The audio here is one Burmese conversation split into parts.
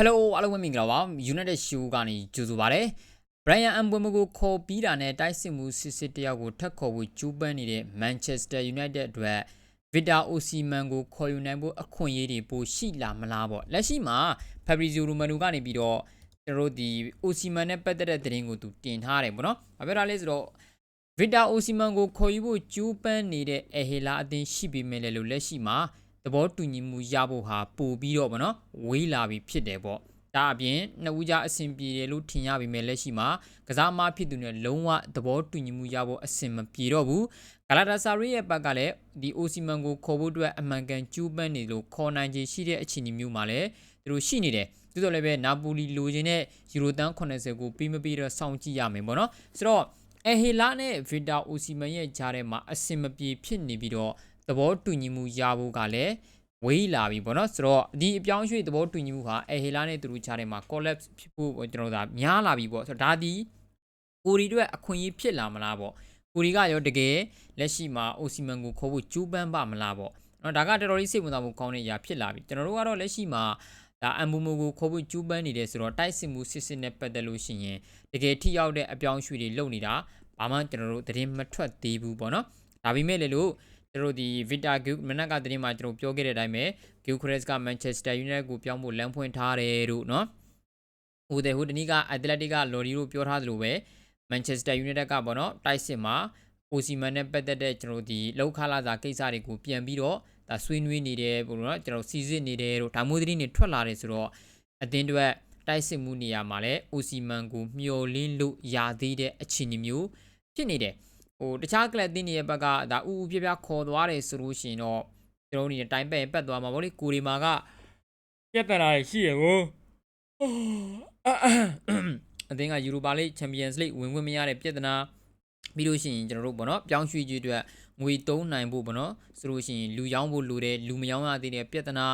Hello အားလုံးပဲမင်္ဂလာပါ United Show ကနေကြိုဆိုပါရစေ Brian Mbeumo ကိုခေါ်ပြီးတာနဲ့တိုက်စစ်မှုစစ်စစ်တယောက်ကိုထပ်ခေါ်ဖို့ကြိုးပမ်းနေတဲ့ Manchester United အတွက် Victor Osimhen ကိုခေါ်ယူနိုင်ဖို့အခွင့်အရေးတွေပိုရှိလာမလားပေါ့လက်ရှိမှာ Fabrizio Romano ကနေပြီးတော့ကျွန်တော်တို့ဒီ Osimhen နဲ့ပတ်သက်တဲ့သတင်းကိုသူတင်ထားတယ်ပေါ့နော်။ဘာပြောတာလဲဆိုတော့ဗစ်တာအိုစီမန်ကိုခေါ်ယူဖို့ကြိုးပမ်းနေတဲ့အဟေလာအသင်းရှိပေမဲ့လည်းလို့လက်ရှိမှာသ ဘောတူညီမှုရဖို့ဟာပို့ပြီးတော့ဗောနော်ဝေးလာပြီဖြစ်တယ်ပေါ့ဒါအပြင်နှစ်ဦးကြားအဆင်ပြေတယ်လို့ထင်ရပေမဲ့လက်ရှိမှာကစားမဖြစ်သူနဲ့လုံးဝသဘောတူညီမှုရဖို့အဆင်မပြေတော့ဘူးဂလာတာဆာရီရဲ့ဘက်ကလည်းဒီအိုစီမန်ကိုခေါ်ဖို့အတွက်အမှန်ကန်ကြိုးပမ်းနေလို့ခေါ်နိုင်ခြေရှိတဲ့အခြေအနေမျိုးမှာလည်းသူတို့ရှိနေတယ်သို့တော်လည်းပဲနာပိုလီလိုချင်တဲ့ယူရိုတန်း80ကိုပြီးမပြီးတော့စောင့်ကြည့်ရမယ်ပေါ့နော်ဆိုတော့အဟီလာနဲ့ဗီတာအိုစီမန်ရဲ့ကြားထဲမှာအစင်မပြေဖြစ်နေပြီးတော့ သဘောတူညီမှုရဖို့ကလည်းဝေးလာပြီပေါ့နော်ဆိုတော့ဒီအပြောင်းအရွှေ့သဘောတူညီမှုဟာအဟီလာနဲ့သူတို့ကြားထဲမှာ collapse ဖြစ်ဖို့ကျွန်တော်တို့ဒါများလာပြီပေါ့ဆိုတော့ဒါဒီကိုရီတို့အခွင့်အရေးဖြစ်လာမလားပေါ့ကိုရီကရောတကယ်လက်ရှိမှာအိုစီမန်ကိုခေါ်ဖို့ကြိုးပမ်းပါမလားပေါ့နော်ဒါကတော်တော်လေးစိတ်ဝင်စားဖို့ကောင်းတဲ့အရာဖြစ်လာပြီကျွန်တော်တို့ကတော့လက်ရှိမှာဒါအမ်ဘူမိုကိုခေါ်ဖို့ကျူးပန်းနေတယ်ဆိုတော့တိုက်စစ်မှုစစ်စစ်နဲ့ပတ်သက်လို့ရှိရင်တကယ်ထိရောက်တဲ့အပြောင်းအရွှေ့တွေလုပ်နေတာဘာမှကျွန်တော်တို့သတင်းမထွက်သေးဘူးပေါ့နော်ဒါပေမဲ့လည်းလို့ ကျွန်တော်တို့ဒီ Vita Guk မနက်ကသတင်းမှာကျွန်တော်ပြောခဲ့တဲ့အတိုင်းပဲ Gilchrist က Manchester United ကိုပြောင်းဖို့လမ်းဖွင့်ထားတယ်လို့နော်ဟိုတဲ့ဟိုတနည်းက Athletic က Lorry တို့ပြောထားသလိုပဲ Manchester United ကပေါ့နော်တိုက်စစ်မှာအိုစီမန်နဲ့ပတ်သက်တဲ့ကျွန်တော်ဒီလောက်ခလာစာကိစ္စတွေကိုပြန်ပြီးတော့ဒါဆွေးနွေးနေတယ်ပေါ့နော်ကျွန်တော်စီစစ်နေတယ်တို့ဒါမျိုးသတင်းတွေထွက်လာတယ်ဆိုတော့အတင်းတွေတိုက်စစ်မှုနေရာမှာလည်းအိုစီမန်ကိုမျော်လင့်လို့ရသေးတဲ့အခြေအနေမျိုးဖြစ်နေတယ် ဟိုတခြားကလပ်တင်းတွေရဲ့ဘက်ကဒါဥဥပြပြခေါ်သွားတယ်ဆိုလို့ရှိရင်တော့ကျွန်တော်တို့နေတိုင်ပက်ပတ်သွားမှာဗောလေကိုရီမာကပြက်တနာရှိရကိုအသင်းကယူရိုပါလိချန်ပီယံစ်လိဝင်ခွင့်မရတဲ့ပြဿနာပြီးလို့ရှိရင်ကျွန်တော်တို့ပေါ့နော်ပြောင်းရွှေ့ကြီးအတွက်ငွေသုံးနိုင်ဖို့ပေါ့နော်ဆိုလို့ရှိရင်လူရောင်းဖို့လိုတယ်လူမရောင်းရသေးတဲ့ပြဿနာ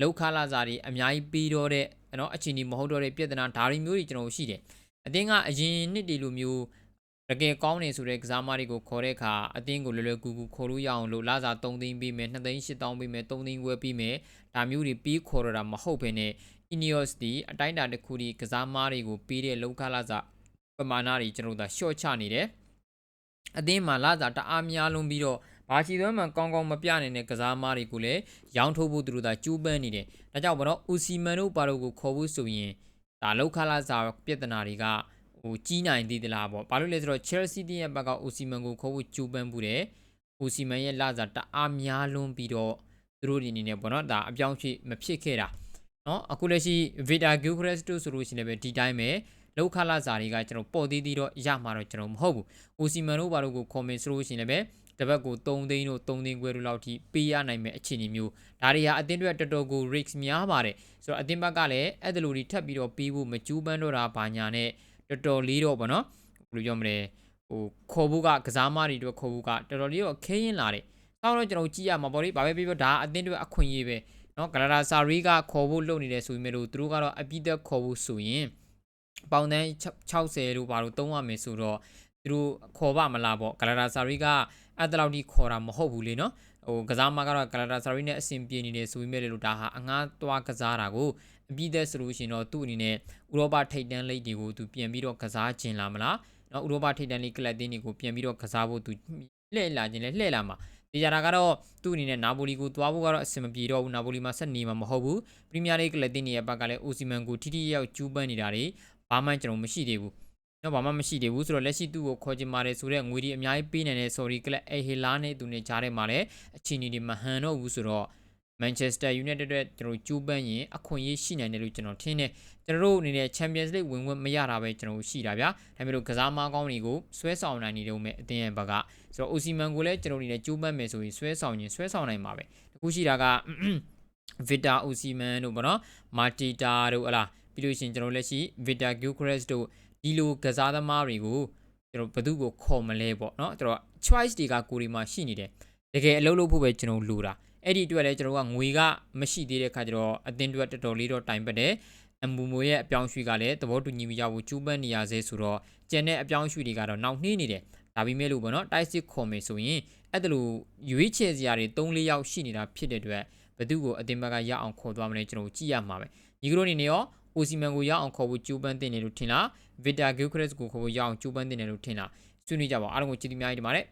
လောက်ခလာစာတွေအများကြီးပြီးတော့တဲ့နော်အခြေအနေမဟုတ်တော့တဲ့ပြဿနာဒါတွေမျိုးတွေကျွန်တော်ရှိတယ်အတင်းကအရင်နှစ်တွေလိုမျိုး တကယ်ကောင်းနေဆိုတဲ့ကစားမတွေကိုခေါ်တဲ့အခါအတင်းကိုလွယ်လွယ်ကူကူခေါ်လို့ရအောင်လို့လာစာ3သိန်းပေးမယ်2သိန်း8တောင်းပေးမယ်3သိန်းဝယ်ပေးမယ်ဒါမျိုးတွေပြီးခေါ်ရတာမဟုတ်ဘဲနဲ့ Ineos ဒီအတိုင်းအတာတစ်ခုဒီကစားမားတွေကိုပေးတဲ့လောက်ခလာစာပမာဏတွေကျွန်တော်တို့ဒါ short ချနေတယ်အသင်းမှာလာစာတအားများလုံးပြီးတော့ဘာချီသွမ်းမှကောင်းကောင်းမပြနိုင်တဲ့ကစားမားတွေကိုလည်းရောင်းထုတ်ဖို့သူတို့ဒါကျူးပန်းနေတယ်ဒါကြောင့်ဘာလို့ဦးစီမန်တို့ပါတို့ကိုခေါ်ဖို့ဆိုရင်ဒါလောက်ခလာစာပြဿနာတွေက ဟိုကြီးနိုင်သေးသလားပေါ့ဘာလို့လဲဆိုတော့ Chelsea တင်းရဲ့ဘက်ကဦးစီမန်ကိုခေါ်ဖို့ကျူးပန်းမှုတယ်ဦးစီမန်ရဲ့လာစာတအားများလုံးပြီးတော့သူတို့ဒီအနေနဲ့ပေါ့နော်ဒါအပြောင်းအရွှေ့မဖြစ်ခဲ့တာနော်အခုလက်ရှိ Vita Gilchrist တို့ဆိုလို့ရှိရင်လည်းဒီတိုင်းပဲလောက်ခလာစာတွေကကျွန်တော်ပေါ်သေးသေးတော့ရမှာတော့ကျွန်တော်မဟုတ်ဘူး။အိုစီမန်တို့ဘာလို့ကို comment ဆိုလို့ရှိရင်လည်းတပတ်ကို3သိန်းတို့3သိန်းခွဲတို့လောက်ထိပေးရနိုင်မဲ့အခြေအနေမျိုးဒါတွေဟာအတင်းတွေတော်တော်ကို risk များပါတယ်ဆိုတော့အတင်းဘက်ကလည်းအဲ့ဒါလိုတွေထပ်ပြီးတော့ပေးဖို့မကြိုးပမ်းတော့တာဘာညာနဲ့ တော်တော်လေးတော့ဗောနော်ဘယ်လိုပြောမလဲဟိုခေါ်ဖို့ကကစားမတွေတို့ခေါ်ဖို့ကတော်တော်လေးတော့ခဲရင်လာတယ်။ဆောင်းတော့ကျွန်တော်ကြည့်ရမှာပေါ့လေ။ဘာပဲပြောပြောဒါအတင်းတွေအခွင့်အရေးပဲ။နော်ဂလာတာဆာရီကခေါ်ဖို့လုပ်နေတယ်ဆိုပေမဲ့လို့သူတို့ကတော့အပိသက်ခေါ်ဖို့ဆိုရင်ပေါင်တန်း60လို့ဘာလို့သုံးရမယ်ဆိုတော့သူတို့ခေါ်ပါမလားပေါ့ဂလာတာဆာရီကအဲ့တလောက်ထိခေါ်တာမဟုတ်ဘူးလေနော် ဟိုကစားမကတော့ဂလာတာဆာရီနဲ့အဆင်ပြေနေတယ်ဆိုပေမဲ့လို့ဒါဟာအငားသွားကစားတာကိုအပြီးသက်ဆိုလို့ရှိရင်တော့သူ့အနေနဲ့ဥရောပထိပ်တန်းလိပ်တွေကိုသူပြန်ပြီးတော့ကစားခြင်းလာမလားနော်ဥရောပထိပ်တန်းလိပ်ကလပ်တင်းတွေကိုပြန်ပြီးတော့ကစားဖို့သူလှည့်လာခြင်းလဲလှည့်လာမှာဒီကြတာကတော့သူ့အနေနဲ့နာပိုလီကိုသွားဖို့ကတော့အဆင်မပြေတော့ဘူးနာပိုလီမှာဆက်နေမှာမဟုတ်ဘူးပရီးမီးယားလိဂ်ကလပ်တင်းတွေရဲ့ဘက်ကလည်းအိုစီမန်ကိုထိထိရောက်ကျူးပန်းနေတာတွေဘာမှကျွန်တော်မရှိသေးဘူး တော့ဘာမှမရှိသေးဘူးဆိုတော့လက်ရှိသူ့ကိုခေါ်ချင်ပါတယ်ဆိုတော့ငွေဒီအများကြီးပေးနိုင်တဲ့ sorry ကလပ်အေဟီလာနဲ့သူနဲ့ကြားထဲမှာလည်းအချင်းကြီးတွေမဟန်တော့ဘူးဆိုတော့ Manchester United အတွက်ကျွန်တော်ကျူးပန်းရင်အခွင့်အရေးရှိနိုင်တယ်လို့ကျွန်တော်ထင်တယ်ကျွန်တော်တို့အနေနဲ့ Champions League ဝင်ခွင့်မရတာပဲကျွန်တော်ရှိတာဗျာဒါပေမဲ့လို့ကစားမကောင်းတွေကိုဆွဲဆောင်နိုင်နေတော့မယ်အတင်းရဲ့ဘက်ကဆိုတော့ Osimhen ကိုလည်းကျွန်တော်အနေနဲ့ကျူးပန်းမယ်ဆိုရင်ဆွဲဆောင်ရင်ဆွဲဆောင်နိုင်မှာပဲတခုရှိတာက Victor Osimhen တို့ပေါ့နော် Matita တို့ဟလားပြီးလို့ရှိရင်ကျွန်တော်လက်ရှိ Victor Gilchrist တို့ ဒီလိုကစားသမားတွေကိုကျွန်တော်ဘသူ့ကိုခေါ်မလဲပေါ့နော်ကျွန်တော် choice တွေကကိုရီမှာရှိနေတယ်တကယ်အလုပ်လုပ်ဖို့ပဲကျွန်တော်လိုတာအဲ့ဒီအတွက်လည်းကျွန်တော်ကငွေကမရှိသေးတဲ့ခါကျတော့အတင်းတွက်တော်တော်လေးတော့တိုင်ပတ်တယ်အမူမိုရဲ့အပြောင်းရွှေ့ကလည်းသဘောတူညီမှုရဖို့ကျူးပန်းနေရစေဆိုတော့ကျန်တဲ့အပြောင်းရွှေ့တွေကတော့နောက်နှေးနေတယ်ဒါပေမဲ့လို့ပေါ့နော်တိုက်စစ်ခေါ်မယ်ဆိုရင်အဲ့ဒါလိုရွေးချယ်စရာတွေ3-4ယောက်ရှိနေတာဖြစ်တဲ့အတွက်ဘသူ့ကိုအတင်းဘက်ကရအောင်ခေါ်သွားမလဲကျွန်တော်ကြည့်ရမှာပဲညီကတို့အနေနဲ့ရော အိုစီမန်ကိုရအောင်ခေါ်ဖို့ကြိုးပမ်းတင်တယ်လို့ထင်လားဗစ်တာဂီယိုခရက်စ်ကိုခေါ်ဖို့ရအောင်ကြိုးပမ်းတင်တယ်လို့ထင်လားဆွေးနွေးကြပါဦးအားလုံးကိုကျေးဇူးအများကြီးတင်ပါတယ်